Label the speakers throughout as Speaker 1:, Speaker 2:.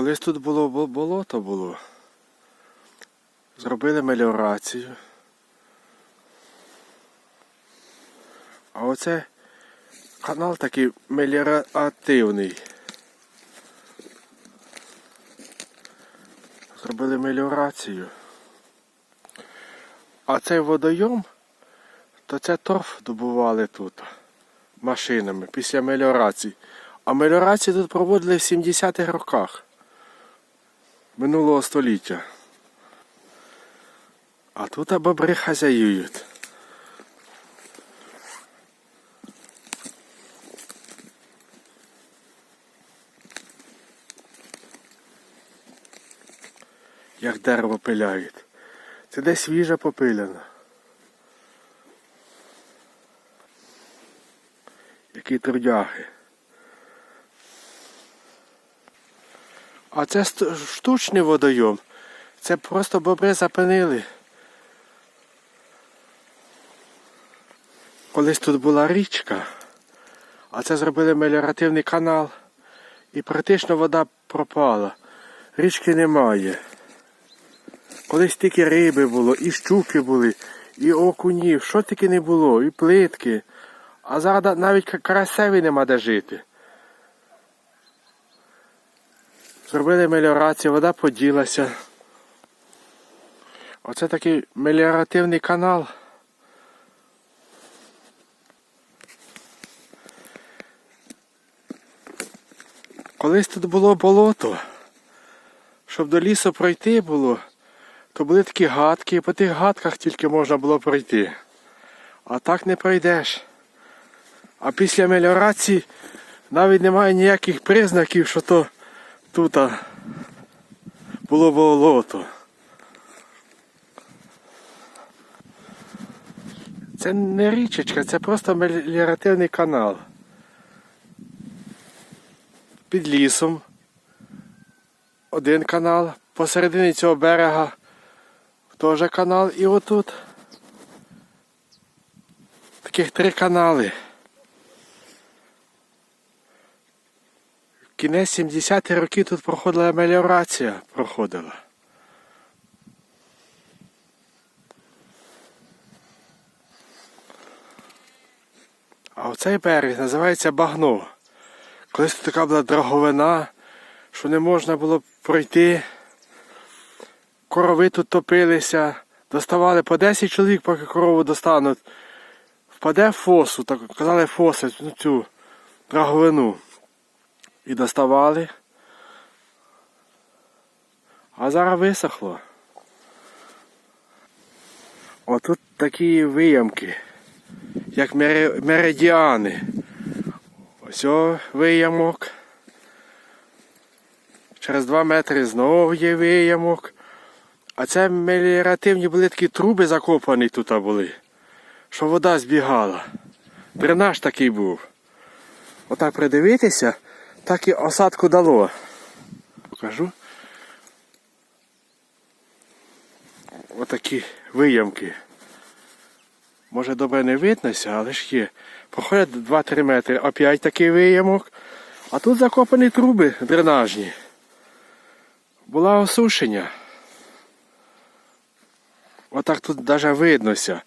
Speaker 1: Колись тут було болото було. Зробили меліорацію. А оце канал такий меліоративний. Зробили меліорацію. А цей водойом, то це торф добували тут машинами після меліорації. А меліорацію тут проводили в 70-х роках минулого століття. А тут бобри хазяюють. Як дерево пиляють. Це десь свіже попиляно. Які трудяги. А це штучний водойом. Це просто бобри запинили. Колись тут була річка, а це зробили меліоративний канал. І практично вода пропала. Річки немає. Колись тільки риби було, і щуки були, і окунів, що тільки не було, і плитки. А зараз навіть карасеві нема де жити. Зробили меліорацію, вода поділася. Оце такий меліоративний канал. Колись тут було болото. Щоб до лісу пройти було, то були такі гадки, і по тих гадках тільки можна було пройти. А так не пройдеш. А після меліорації навіть немає ніяких признаків, що то тут було болото. Це не річечка, це просто меліоративний канал. Під лісом. Один канал, посередині цього берега теж канал і отут. Таких три канали. Кінець 70-х років тут проходила меліорація проходила. А оцей берег називається Багно. Колись тут така була драговина, що не можна було пройти. Корови тут топилися, доставали по 10 чоловік, поки корову достануть. Впаде фосу, так казали фоси, ну, цю драговину. І доставали. А зараз висохло. Отут такі виямки, як меридіани. Ось виямок. Через 2 метри знову є виямок. А це меліоративні були такі труби закопані тут були, що вода збігала. Дренаж такий був. Отак придивитися, так і осадку дало. Покажу. Отакі виямки. Може добре не виднося, але ж є. Проходять 2-3 метри, опять такий виямок. А тут закопані труби дренажні. Була осушення. Отак тут навіть виднося.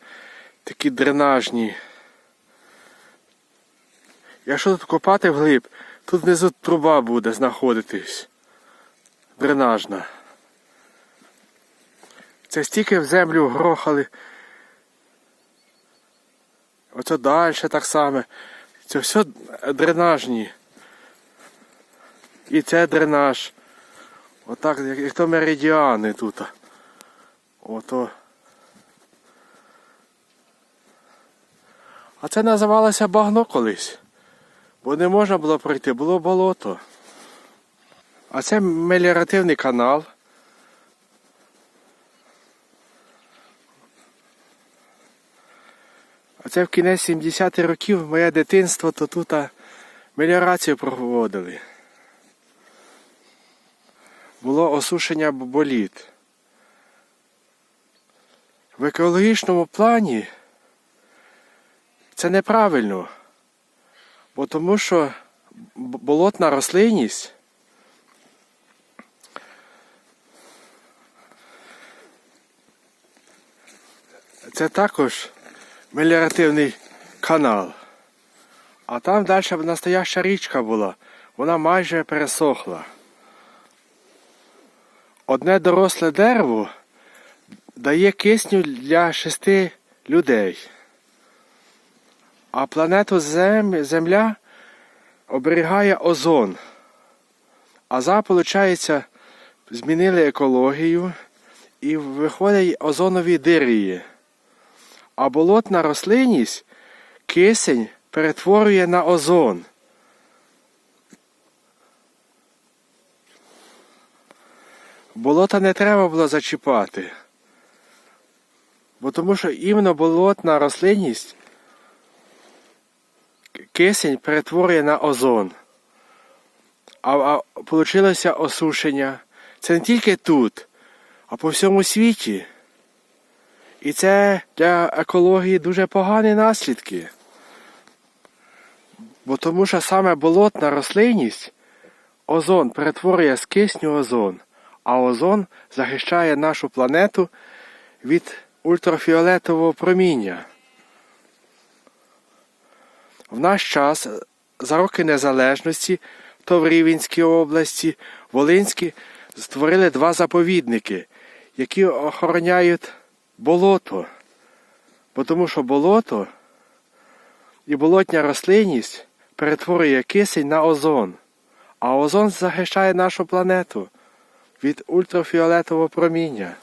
Speaker 1: Такі дренажні. Якщо тут копати вглиб, тут внизу труба буде знаходитись. Дренажна. Це стільки в землю грохали. Оце далі так само. Це все дренажні. І це дренаж. Отак, як, то меридіани тут. Ото. А це називалося багно колись. Бо не можна було пройти, було болото. А це меліоративний канал. А це в кінець 70-х років моє дитинство, то тут меліорацію проводили. Було осушення боліт. В екологічному плані це неправильно. Бо тому що болотна рослинність це також меліоративний канал. А там далі настояща річка була, вона майже пересохла. Одне доросле дерево дає кисню для шести людей. А планету Зем... Земля оберігає озон. А за, виходить, змінили екологію і виходять озонові дирії. А болотна рослинність кисень перетворює на озон. Болота не треба було зачіпати. Бо тому що іменно болотна рослинність кисень перетворює на озон. А, а осушення. Це не тільки тут, а по всьому світі. І це для екології дуже погані наслідки. Бо тому що саме болотна рослинність озон перетворює з кисню озон, а озон захищає нашу планету від ультрафіолетового проміння. В наш час, за роки незалежності, в Рівенській області, Волинській, створили два заповідники, які охороняють болото. Бо тому що болото і болотня рослинність перетворює кисень на озон, а озон захищає нашу планету від ультрафіолетового проміння.